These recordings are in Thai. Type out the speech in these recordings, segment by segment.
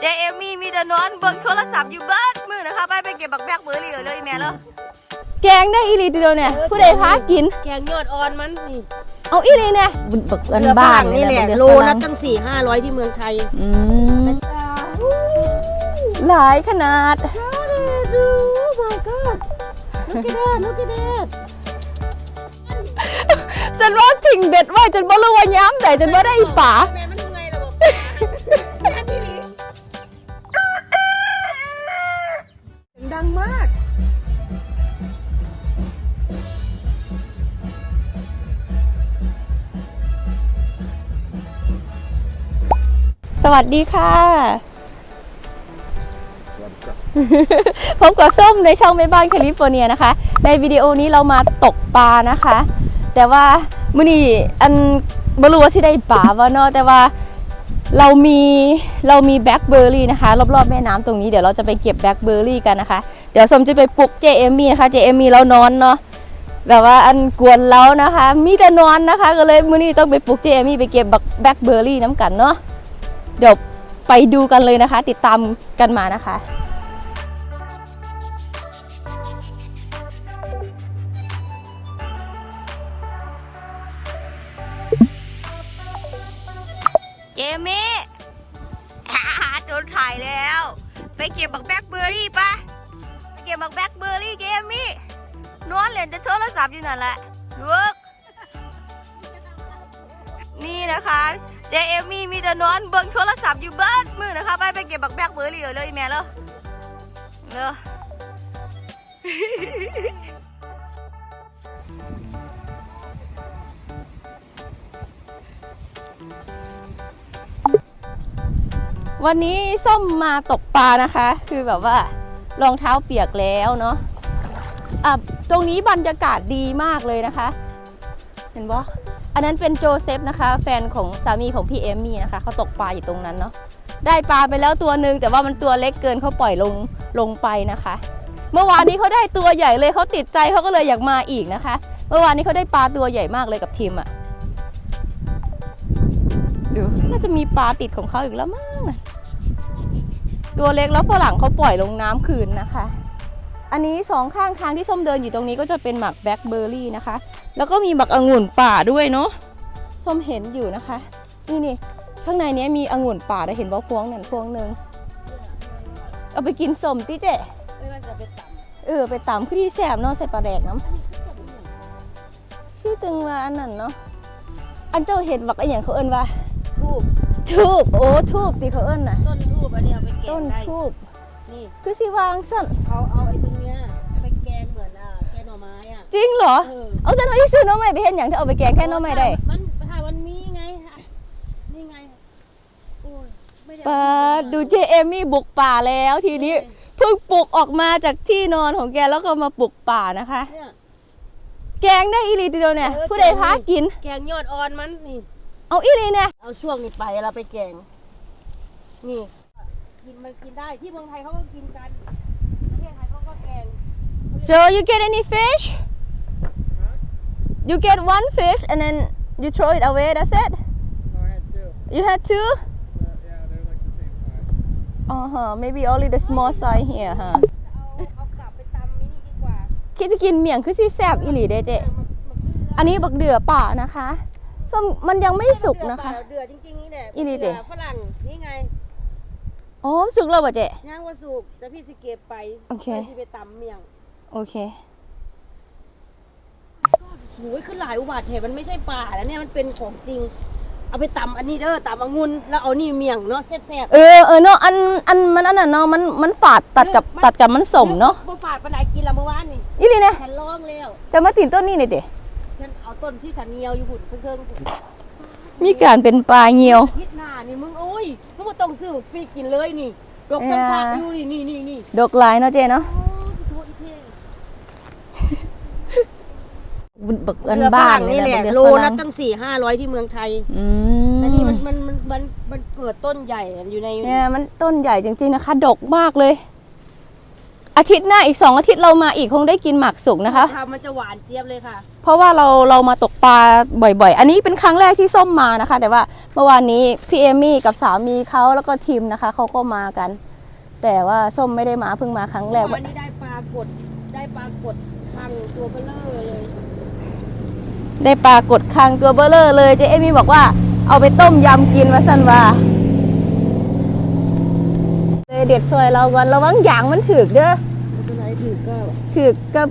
เจเอมมี่มีแต่นอนเบิ่งโทรศัพท์อยู่เบิดมือนะคะไปไปเก็บบักแบกเบอร์รี่เลยแม่เลยแกงได้อีหลีทีเดียวเนี่ยผู้ใดพากิน แกงยอดอ่อนมันนี่เอาอีหลีเนี่ยบุญบักอันเรือฝบ้ารั่นงนี่แหละเรือโลฝละรั่งตั้งสี่ห้าร้อยที่เมืองไทยอืมหลายขนาดดู my god look at that look at that จนว่าทิ้งเบ็ดไว้จนบ่รู้ว่าย้ำแต่จนว่าได้ป่า มาก สวัสดีค่ะ พบกับส้มในช่องแม่บ้านแคลิฟอร์เนียนะคะ ในวิดีโอนี้เรามาตกปลานะคะ แต่ว่ามื้อนี้อันบรู้ว่าสิได้ปลาวะเนาะแต่ว่าเรามีเรามีแบล็คเบอร์รี่นะคะ รอบๆแม่น้ำตรงนี้เดี๋ยวเราจะไปเก็บแบล็คเบอร์รี่กันนะคะ เดี๋ยวสมจะไปปลุกเจเอมี่นะคะเจเอมี่เรานอนเนาะแบบว่าอันกวนเรานะคะ มีแต่นอนนะคะ ก็เลยมื้อนี้ต้องไปปลุกเจเอมี่ไปเก็บแบล็คเบอร์รี่น้ำกันเนาะเดี๋ยวไปดูกันเลยนะคะ ติดตามกันมานะคะเจมี่โดนถ่ายแล้ว ไปเก็บบักแบกเบอร์รี่ปะ ก็บบักแบกเบอร์รี่เจมี่นอนเล่นแต่โทรศัพท์อยู่นั่นแหละลูกนี่นะคะเจเอมมี่มีแต่นอนเบิ่งโทรศัพท์อยู่เบิดมือนะคะ ไปไปเก็บบักแบกเบอร์รี่เลยแม่เลยเนอะวันนี้ส้มมาตกปลานะคะ คือแบบว่า รองเท้าเปียกแล้วเนาะอะตรงนี้บรรยากาศดีมากเลยนะคะ เห็นปะอันนั้นเป็นโจเซฟนะคะ แฟนของสามีของพี่เอมมี่นะคะเขาตกปลาอยู่ตรงนั้นเนาะได้ปลาไปแล้วตัวหนึ่งแต่ว่ามันตัวเล็กเกินเขาปล่อยลงลงไปนะคะ เมื่อวานนี้เขาได้ตัวใหญ่เลยเขาติดใจเขาก็เลยอยากมาอีกนะคะ เมื่อวานนี้เขาได้ปลาตัวใหญ่มากเลยกับทีมอะดูน่าจะมีปลาติดของเขาอีกแล้วมั้งนะ ตัวเล็กแล้วฝรั่งเขาปล่อยลงน้ำคืนนะคะ อันนี้สองข้างทางที่ส้มเดินอยู่ตรงนี้ก็จะเป็นหมักแบล็คเบอร์รี่นะคะ แล้วก็มีหมักองุ่นป่าด้วยเนาะส้มเห็นอยู่นะคะ นี่นี่ข้างในนี้มีองุ่นป่าได้เห็นว่าพวงนั่นพวงหนึ่งเอาไปกินสมติเจไม่ว่าจะเออไปตำคือที่แสบเนาะใส่ปลาแดกน้ำคือจังว่าอันนั้นเนาะอันเจ้าเห็ดบักอันอย่างเขาเอินว่า ทูบทูบโอ้ทูบที่เขาเอิ้นน่ะ ต้นทูบอันนี้เอาไปแกต้งนได้ทูบนี่คือสิวางสั่นเอาเอาไอ้ตรงเนี้ยไปแกงเหมือนอะแกงหน่อไม้อะ จริงเหรอ เออ เอาฉันเอาที่ซื้อน้องใหม่ไปเห็นอย่างที่เอาไปแกงแค่น้องใหม่ได้ มันถ้ามันมีไงนี่ไงโอ้ยไม่ได้ปลาดูเจเอมมี่บุกป่าแล้วทีนี้เพิ่งปลุกออกมาจากที่นอนของแกแล้วก็มาปลุกป่านะคะ เนี่ย แกงได้อีหลีทีเดียวเนี่ย เออผู้ใดพากิน แกงยอดอ่อนมันนี่ เอาอีหลีเนี่ยเอาช่วงนี้ไปเราไปแกง นี่ กินมันกินได้ที่เมืองไทยเขาก็กินกันประเทศไทยเขาก็แกง so you get any fish you get one fish and then you throw it away that's it No, I had two. you had two But yeah, they're like the same size. uh huh maybe only the small size here ฮะเอาเอากลับไปตำมินี่ดีกว่าคิดจะกินเมี่ยงคือสิแซบอีหลีเด้เจมันมันอันนี้บักเดือป่านะคะ ส้มมันยังไม่สุกนะคะ เดือดจริงๆนี่แหละอีนี่ดิเดืฝรั่งนี่ไงอ๋อสุกแล้วป่ะเจย่างว่าสุกแต่พี่สิเก็บไปโอเค พี่ไปตำเมี่ยงโอเค โอ้ยคือหลายอุบัติเหตุมันไม่ใช่ป่าแล้วเนี่ยมันเป็นของจริง เอาไปตำอันนี้เด้อตำองุ่นแล้วเอานี่เมี่ยงเนาะแซ่บๆเออเออเนาะอันอันมันอันน่ะเนาะมันมันฝาดตัดกับตัดกับมันสมเนาะบ่ฝาดปานใดกินละเมื่อวานนี่อีนี่เนี่ยฉันลองแล้วจะมาติดต้นนี้เลยเด้ฉันเอา ต้นที่ฉันเงียวอยู่หุ่นเพิ่งมีการเป็นปลาเงียวๆพิษหน้านี่มึงโอ้ยมึงบ่ต้องซื้อฟรีกินเลยนี่ดอกเออซ้ำๆอยู่นี่นี่นี่นี่ดอกลายเนาะเจเนาะโอ้ยโทษอีเท่บักอันเรือฝบ้านรั่งนี่แหละเรือโลฝละรั่งตั้งสี่ห้าร้อยที่เมืองไทยอืมแต่นี่มันมันมันมันมันเกิดต้นใหญ่อยู่ในเนี่ยมันต้นใหญ่จริงๆนะคะ ดกมากเลย อาทิตย์หน้าอีกสองอาทิตย์เรามาอีกคงได้กินหมักสุกนะคะ ทำมันจะหวานเจี๊ยบเลยค่ะ เพราะว่าเราเรามาตกปลาบ่อย ๆ อันนี้เป็นครั้งแรกที่ส้มมานะคะ แต่ว่าเมื่อวานนี้พี่เอมี่กับสามีเขาแล้วก็ทีมนะคะเขาก็มากัน แต่ว่าส้มไม่ได้มาเพิ่งมาครั้งแรก วันนี้ได้ปลากด ได้ปลากดคังตัวเบลเลอร์เลย ได้ปลากดคางตัวเบลเลอร์เลยเจ๊เอมี่บอกว่าเอาไปต้มยำกินว่าสันว่าเลยเด็ดซอยเราก่อนระวังอย่างมันถือกเด้อไม่เป็นไร ถือก็ถือกกับ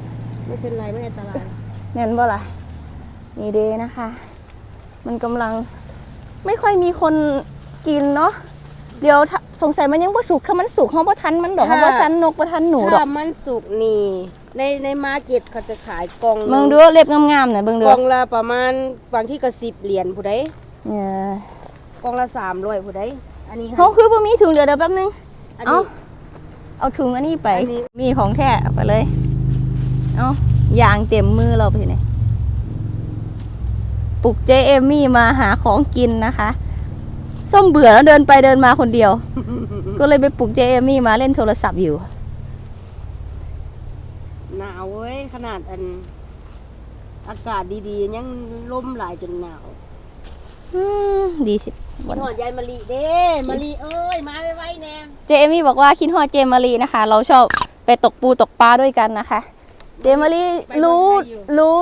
ไม่เป็นไรไม่อันตรายแน่นบ่ล่ะนี่เด้นะคะ มันกำลังไม่ค่อยมีคนกินเนาะเดี๋ยวถ้าสงสัยมันยังบ่สุกถ้ามันสุกห้องบ่ทันมันดอกห้องบ่ทันนกบ่ทันหนูดอถ้ากมันสุกนี่ในในมาร์เก็ตเขาจะขายกล่องเบิ่งดูเล็บงามๆน่ะเบิ่งดูกล่องละประมาณบางที่ก็สิบเหรียญผู้ใดเนี่ยกล่องละสามร้อยผู้ใดอันนี้เฮาคือบ่มีถุงเดี๋ยวเดี๋ยวแป๊บนึงอันเอ้านี้ เอาถุงอันนี้ไปอันนี้มีของแท้เอาไปเลย เอายางเต็มมือเราไปที่ไหนปลุกเจเอมมี่มาหาของกินนะคะ ส้มเบื่อแล้วเดินไปเดินมาคนเดียว ก็เลยไปปลุกเจเอมมี่มาเล่นโทรศัพท์อยู่ หนาวเว้ย ขนาดอัน อากาศดีๆ ยังลมหลายจนหนาว อืม ดีสิ คิดหอดยายมะลิเด้มะลิเอ้ยมาไว้ๆแน่เจเอมมี่บอกว่าคิดฮอดเจมารีนะคะ เราชอบไปตกปูตกปลาด้วยกันนะคะ เจมารีรู้รู้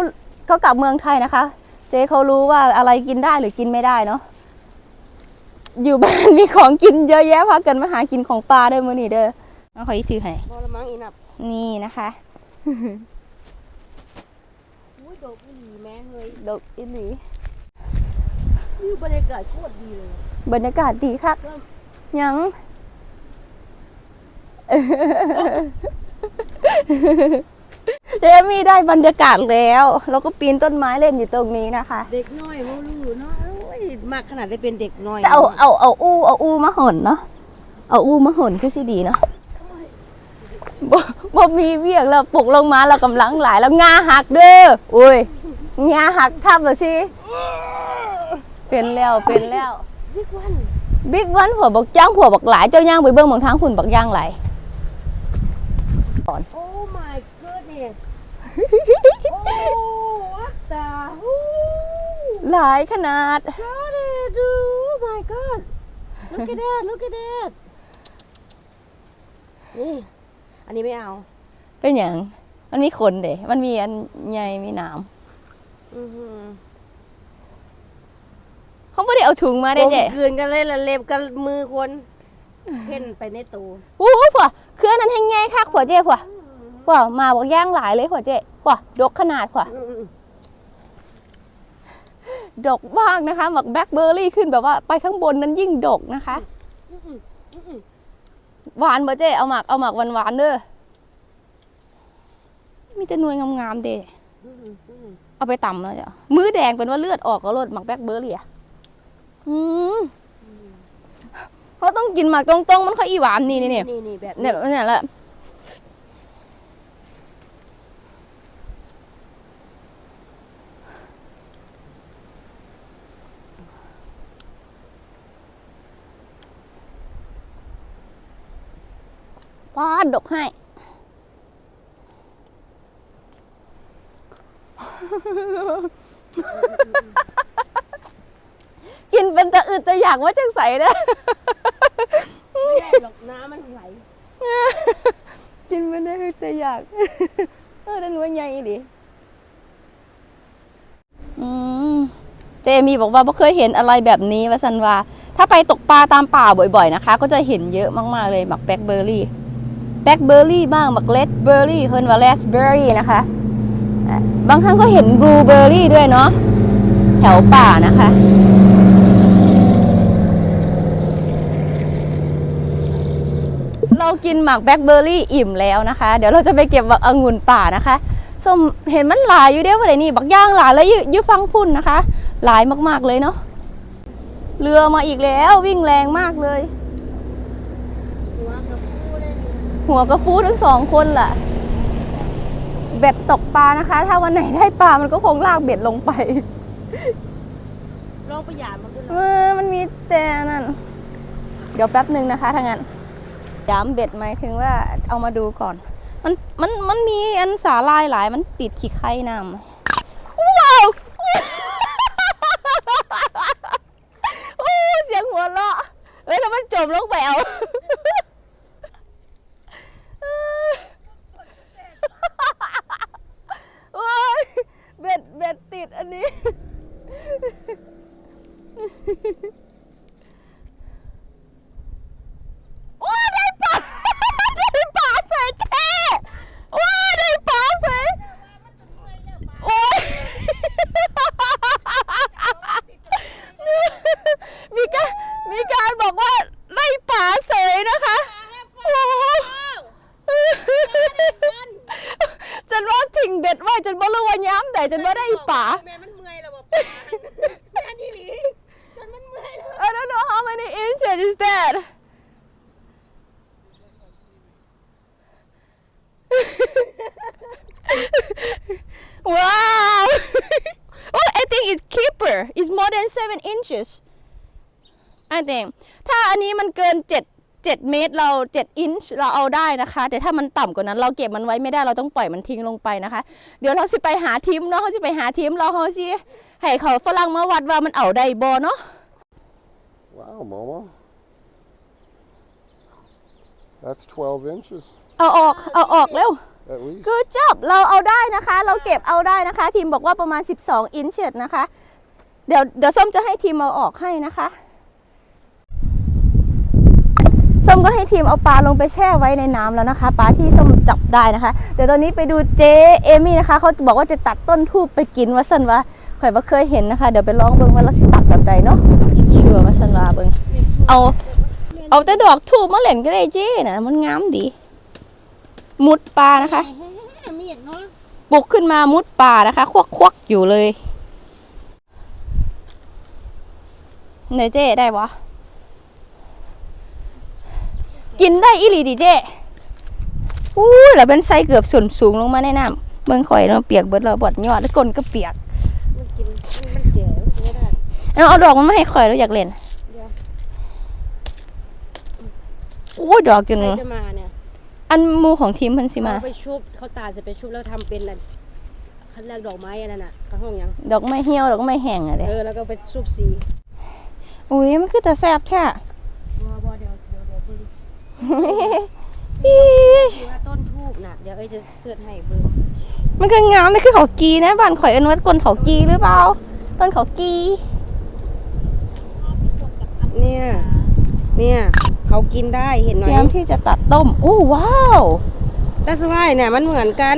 เขากลับเมืองไทยนะคะ เจเขารู้ว่าอะไรกินได้หรือกินไม่ได้เนาะอยู่บ้านมีของกินเยอะแยะพากันมาหากินของปลาเด้อมื้อนี้เด้อเอาขออีกถือให้พอละมั้งอีนับนี่นะคะอุ้ยดอกอีหลีแม่เฮ้ยดอกอิหลี วิวบรรยากาศโคตรดีเลยบรรยากาศดีคักยังเจมี่ได้บรรยากาศแล้วแล้วก็ปีนต้นไม้เล่นอยู่ตรงนี้นะคะ เด็กน้อยเขารู้เนาะโอ้ยมากขนาดได้เป็นเด็กน้อยจะเอาเอาเอาอู้เอาอู้มาหนเนาะเอาอู้มาหนคือสิดีเนาะบ่บ่มีเวียงแล้วปลุกลงมาเรากำลังหลายแล้วงาหักเด้ออุ้ยงาหักทับมาสิ เป็นแล้วเป็นแล้วบิ๊กวันบิ๊กวันผัวบักจ้างผัวบักหลายเจ้าย่างไปเบิ่งบางทางคุณบักย่างหลายโอ้ my goodness โอ้วัตตาฮูหลายขนาด God it oh my god look at that look at that นี่ อันนี้ไม่เอา เป็นอย่าง มันมีขนเด้มันมีอันใหญ่มีหนามอือหือ เขาไม่ได้เอาถุงมาได้กลมเจ๊กลืนกันเลยละเล็บกันมือคนเพ่นไปในตูโอ้ยผัวเครื่องนั้นแห้งไงคักผัวเจ๊ผัวผัวมาบอกย่างหลายเลยผัวเจ๊ผัวดกขนาดผัวอืมดกมากนะคะหมักแบล็คเบอร์รี่ขึ้นแบบว่า ไปข้างบนนั้นยิ่งดกนะคะอืมอืมอืมอืมหวานบ่เจ๊เอาหมักเอาหมักหวานๆเด้อมีแต่หน่วยงามๆเด้อืมอืมเอาไปตำแล้วจ้ะมือแดงเป็นว่าเลือดออกก็รดหมักแบล็คเบอร์รี่อะ อืมเขาต้องกินหมักตรงๆ มันค่อยอีหวานนี่นี่นี่นี่นี่แบบเนี่ยเนี่ยแหละป้าดดกให้ กินเป็นตะอึดตะอยากว่าจังใสนะไม่ได้หรอกน้ำมันไหลกินไม่ได้แต่อยากเออนั่นว่าใหญ่ดิอืมเจมีบอกว่าไม่เคยเห็นอะไรแบบนี้ว่าสันว่าถ้าไปตกปลาตามป่าบ่อยๆนะคะ ก็จะเห็นเยอะมากๆเลยหมักแบล็คเบอร์รี่แบล็คเบอร์รี่บ้างหมักเลดเบอร์รี่เคินว่าเลสเบอร์รี่นะคะอะบางครั้งก็เห็นบลูเบอร์รี่ด้วยเนาะแถวป่านะคะ เรากินหมากแบล็คเบอร์รี่อิ่มแล้วนะคะ เดี๋ยวเราจะไปเก็บบักองุ่นป่านะคะส้มเห็นมันหลายอยู่เด้ว่าไหนนี่บักย่างหลายแล้วอยืยืฟังพุ่นนะคะ หลายมากๆเลยเนาะเรือมาอีกแล้ววิ่งแรงมากเลย หัวกับคู่ได้นี่หัวกระฟูทั้งสองคนล่ะเบ็ดตกปลานะคะ ถ้าวันไหนได้ปลามันก็คงลากเบ็ดลงไปลองไปหยาดมันด้วยเหรเอออมันมีแต่นั่น เดี๋ยวแป๊บหนึ่งนะคะถ้างั้น ย้ำเบ็ดหมายถึงว่าเอามาดูก่อน มันมันมันมีอันสาลายหลายมันติดขี้ไข่น้ำว้าวโอ้เสียงหัวเราะเอ้ยแล้วมันจมลงไปเอาโอ้ยเบ็ดเบ็ดติดอันนี้ แต่จนว่าได้ป่า แม่มันเมื่อยแล้วบอกป่าแม่นี่หลีจนมันเมื่อยแล้ว I don't know how many inches is that wow oh I think it's keeper it's more than seven inches I think ถ้าอันนี้มันเกิน7 7 เมตรเรา 7 อินช์เราเอาได้นะคะ แต่ถ้ามันต่ำกว่านั้นเราเก็บมันไว้ไม่ได้เราต้องปล่อยมันทิ้งลงไปนะคะ เดี๋ยวเราสิไปหาทีมเนาะเขาสิไปหาทีมเราเขาสิให้เขาฝรั่งมาวัดว่ามันเอาได้บ่เนาะ Wow, Momo. That's 12 inches เอาออกเอาออกเร็ว at least. คือจบเราเอาได้นะคะ เราเก็บเอาได้นะคะ ทีมบอกว่าประมาณ 12 อินช์นะคะ เดี๋ยวเดี๋ยวส้มจะให้ทีมเอาออกให้นะคะ ส้มก็ให้ทีมเอาปลาลงไปแช่ไว้ในน้ำแล้วนะคะ ปลาที่ส้มจับได้นะคะ เดี๋ยวตอนนี้ไปดูเจเอมี่นะคะ เขาบอกว่าจะตัดต้นทูบไปกินว่าสันว่าข่อยว่าเคยเห็นนะคะ เดี๋ยวไปลองเบิ่งว่าเราสิตัดแบบใดเนาะชัวร์ว่าสันว่าเบิ่งเอา เอาแต่ดอกทูบมาเล่นก็ได้เจ้นะมันงามดี มุดปลานะคะปลุกขึ้นมามุดป่านะคะ ควักควักๆอยู่เลยไหนเจ๊ได้วะ กินได้อีหลีดิเจ๊อู้ยแล้วเป็นไส้เกือบส่วนสูงลงมาในน้ำเบิ่งข่อยเนาะเปียกเบิดเราบดยอดแล้วก้นก็เปียกมันกินมันเจ๋อไม่ได้เอาเอาดอกมันมาให้ข่อยเราอยากเล่นโอ้ยดอกจนใครจะมาเนี่ยอันหมูของทีมเพันสิมาเขาไปชุบเขาตาจะไปชุบแล้วทำเป็นอะไรขั้นแรกดอกไม้อันนั้นน่ะกระห้องยังดอกไม้เหี่ยวดอกไม้แห้งอะเด้เออแล้วก็ไปชุบสีอุ้ยมันคือแต่แซ่บแท้ บิ่งอีดูว่าต้นทูบน่ะ เดี๋ยวเอ้ยจะเสิร์ชให้เบิ่งมันก็งามนี่คือเขากีนะบ้านข่อยเอิ้นว่าก้นเขากีหรือเปล่าต้นเขากี เนี่ย เนี่ย เขากินได้เห็นไหมเตรียมที่จะตัดต้ม โอ้ว้าวแล้วสวายเนี่ยมันเหมือนกัน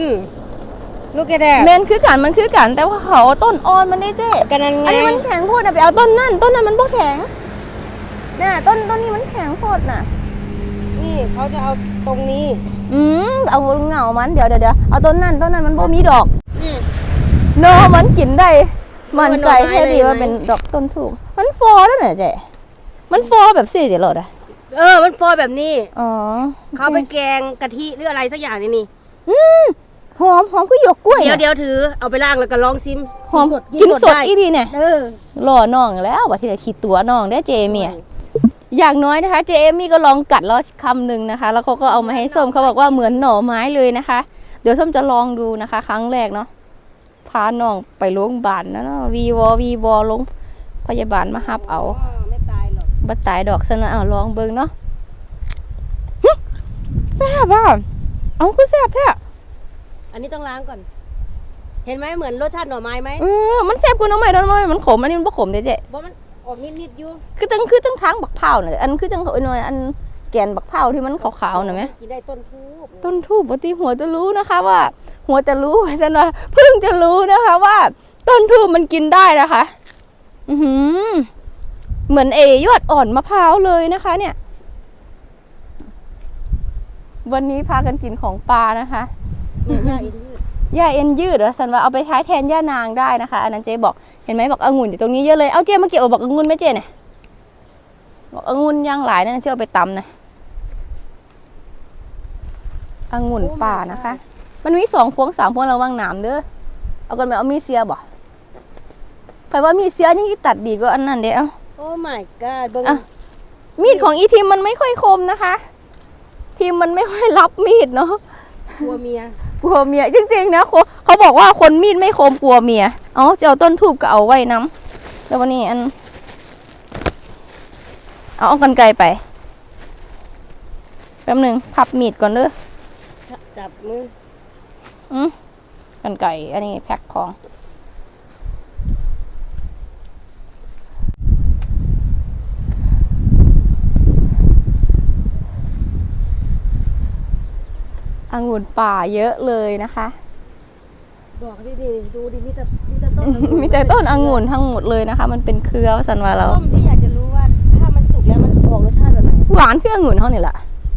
ลูกแกแดดเมนคือกันมันคือกันแต่ว่าเขาเอาต้นอ่อนมันได้เจ๊กันนั่นไงอันนี้มันแข็งโพดนะไปเอาต้นนั่นต้นนั้นมันบ่แข็งน่ะต้นต้นนี้มันแข็งโพดน่ะ นี่เขาจะเอาตรงนี้อืมเอาเหงามันเดี๋ยวเดี๋ยวเดี๋ยวเอาต้นนั่นต้นนั้นมันบ่มีดอกนี่ โนมันกินได้ มันใจมันหน่อไม้แค่ดีเลยไหมว่าเป็นดอกต้นถูก มันฟอแล้วน่ะเจ๊มันฟอแบบสี่เดี๋ยวโหลดอะเออ มันฟอยแบบนี้ อ๋อเขาไปแกงกะทิหรืออะไรสักอย่างนี่นี่อืมหอมหอมคือหยวกกล้วยเดี๋ยวน่ะเดี๋ยวถือเอาไปล้างแล้วก็ลองซิมหอมกิกินนสสดดได้อีดีเนี่ยเออรอน้องแล้วว่าที่จะขีดตัวน้องได้เจเมีย อย่างน้อยนะคะเจมี่ก็ลองกัดแล้วคำหนึ่งนะคะ แล้วเขาก็เอามาให้ส้มเขาบอกว่าเหมือนหน่อไม้เลยนะคะ เดี๋ยวส้มจะลองดูนะคะ ครั้งแรกเนาะพาน้องไปโรงพยาบาลนะเนาะวีวอวีวอลงพยาบาลมาฮับเอาไม่ตายหรอกบัตายดอกซะนะเอาลองเบิ่งเนาะหึแซ่บอะเอาก็แซ่บแท้อันนี้ต้องล้างก่อน เห็นไหมเหมือนรสชาติหน่อไม้ไหมเออมันแซ่บกว่าหน้องใหม่น้องใหม่มันขมอันนี้มันบ่ขมเด้เจ๊เพราะมัน ออกนิดๆอยู่คือจังคือจังทางบักเผาวน่ะอันคือจังเอาหน่อยอันแกนบักเผาวที่มันขาวๆน่ะไหมกินได้ต้นทูบต้นทูบปกติหัวจะรู้นะคะว่า หัวจะรู้ฉันว่าเพิ่งจะรู้นะคะว่า ต้นทูบมันกินได้นะคะ อือหือเหมือนเอยอดอ่อนมะพร้าวเลยนะคะ เนี่ย วันนี้พากันกินของปลานะคะเนี่ยย่าอินยืดย่าเอ็นยืดเหรอสันว่าเอาไปใช้แทนย่านางได้นะคะ อันนั้นเจ๊บอก เห็นไหมบอกองุ่นอยู่ตรงนี้เยอะเลย เอาเจ๊มาเก็บเอาบอกองุ่นไหมเจ๊เนี่ยบอกองุ่นย่างหลายนั่นเจ๊เอาไปตำนะองุ่นป่านะคะ มันมีสองพวงสามพวงระวังหนามเด้อ เอากันไปเอามีเสียบ่ใครว่ามีเสียยังที่ตัดดีกว่าอันนั้นเด้เอาโอ้ my god เบิ่งอะมีดของอีทีมมันไม่ค่อยคมนะคะ ทีมมันไม่ค่อยรับมีดเนาะกลัวเมีย กลัวเมียจริงๆนะเขาเขาบอกว่าคนมีดไม่คมกลัวเมียเอาจะเอาต้นทูบก็เอาไว้น้ำแล้ววันนี้อัน เอาเอากันไกลไปแป๊บหนึ่งพับมีดก่อนเด้อจับมืออืมกันไก่อันนี้แพ็คของ องุ่นป่าเยอะเลยนะคะ บอกดิดิดูดิมีแต่มีแต่ต้นองุ่มีแต่ต้นองุ่นทั้งหมดเลยนะคะ มันเป็นเครือสันว่าเราส้มพี่อยากจะรู้ว่าถ้ามันสุกแล้วมันออกรสชาติแบบไหนหวานคือองุ่นเขาเนี่ยแหละ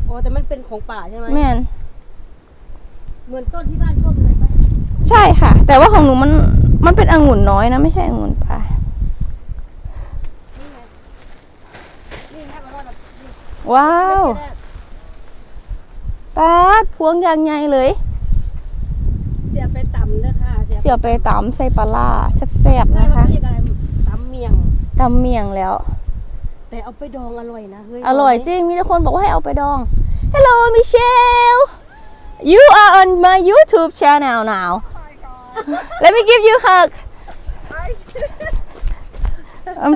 อ๋อแต่มันเป็นของป่าใช่ไหมแม่นเหมือนต้นที่บ้านส้มเลยปะใช่ค่ะ แต่ว่าของหนูมันมันเป็นองุ่นน้อยนะไม่ใช่องุ่นป่านี่ถ้ามันรอดแบบนี้ว้าวไม่ได้ ป้าดพวงอย่างใหญ่เลย เสียบไปต่ำเด้อค่ะเสียไปตำใส่ปลาร้าแซ่บๆใช่นะคะเขาเรียกอะไรตำเมียงตำเมียงแล้ว แต่เอาไปดองอร่อยนะเฮ้ยอร่อยจริง มีแต่คนบอกว่าให้เอาไปดอง Hello Michelle you are on my YouTube channel now let me give you a hug um,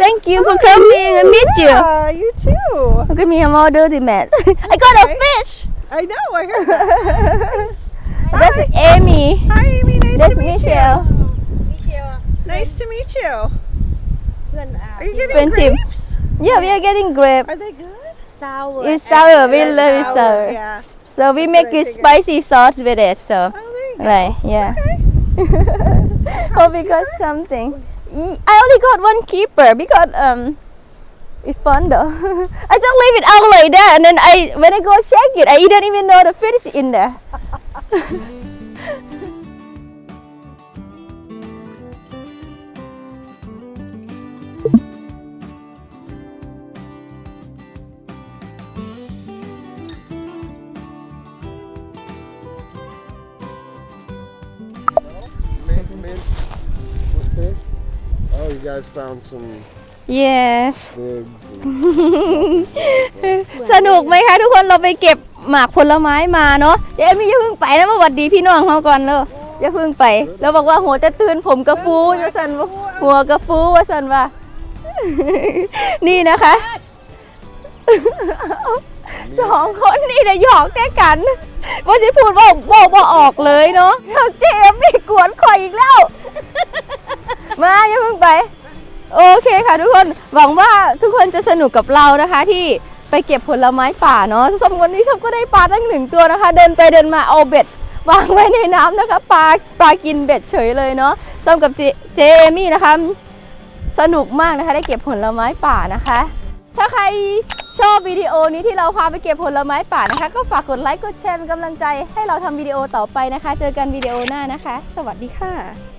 thank you for coming I missed you Yeah, you too. look at me I'm all dirty man I got a fish I know. I heard that. That's Hi. Amy. Hi, Amy. Nice, nice to meet, meet you. you. Nice to meet you. Are you getting grapes? Yeah, we are getting grape. Are they good? Sour. It's sour. We love it sour. Yeah. So we That's make it spicy sauce with it. So. Oh, right. Yeah. Okay. Hope we got something. I only got one keeper because um it's fun though. I just leave it out like that and then I when I go check it I didn't even know the fish in there. Oh, you guys found some Yes. bigs. And สนุกไหมคะทุกคนเราไปเก็บหมากผลไม้มาเนาะเดี๋ยวเอมี่อย่าเพิ่งไปนะมาหวัดดีพี่น้องเขาก่อนเลยอย่าเพิ่งไป แล้วบอกว่าหัวจะตื่นผมกระฟูว่าสันว่าหัวกระฟูว่าสันว่า นี่นะคะสองคนนี่นะหยอกแต่กันว่าจะพูดว่าบอกว่าออกเลยเนาะเอาเจมส์นี่กวนข่อยอีกแล้ว มาอย่าเพิ่งไป โอเคค่ะทุกคนหวังว่าทุกคนจะสนุกกับเรานะคะที่ไปเก็บผลไม้ป่าเนาะสมวันนี้ชมก็ได้ปลาตั้งหนึ่งตัวนะคะ เดินไปเดินมาเอาเบ็ดวางไว้ในน้ำนะคะปลาปลากินเบ็ดเฉยเลยเนาะสมกับเจเจมี่นะคะ สนุกมากนะคะได้เก็บผลไม้ป่านะคะ ถ้าใครชอบวิดีโอนี้ที่เราพาไปเก็บผลไม้ป่านะคะ ก็ฝากกดไลค์กดแชร์เป็นกำลังใจให้เราทำวิดีโอต่อไปนะคะ เจอกันวิดีโอหน้านะคะ สวัสดีค่ะ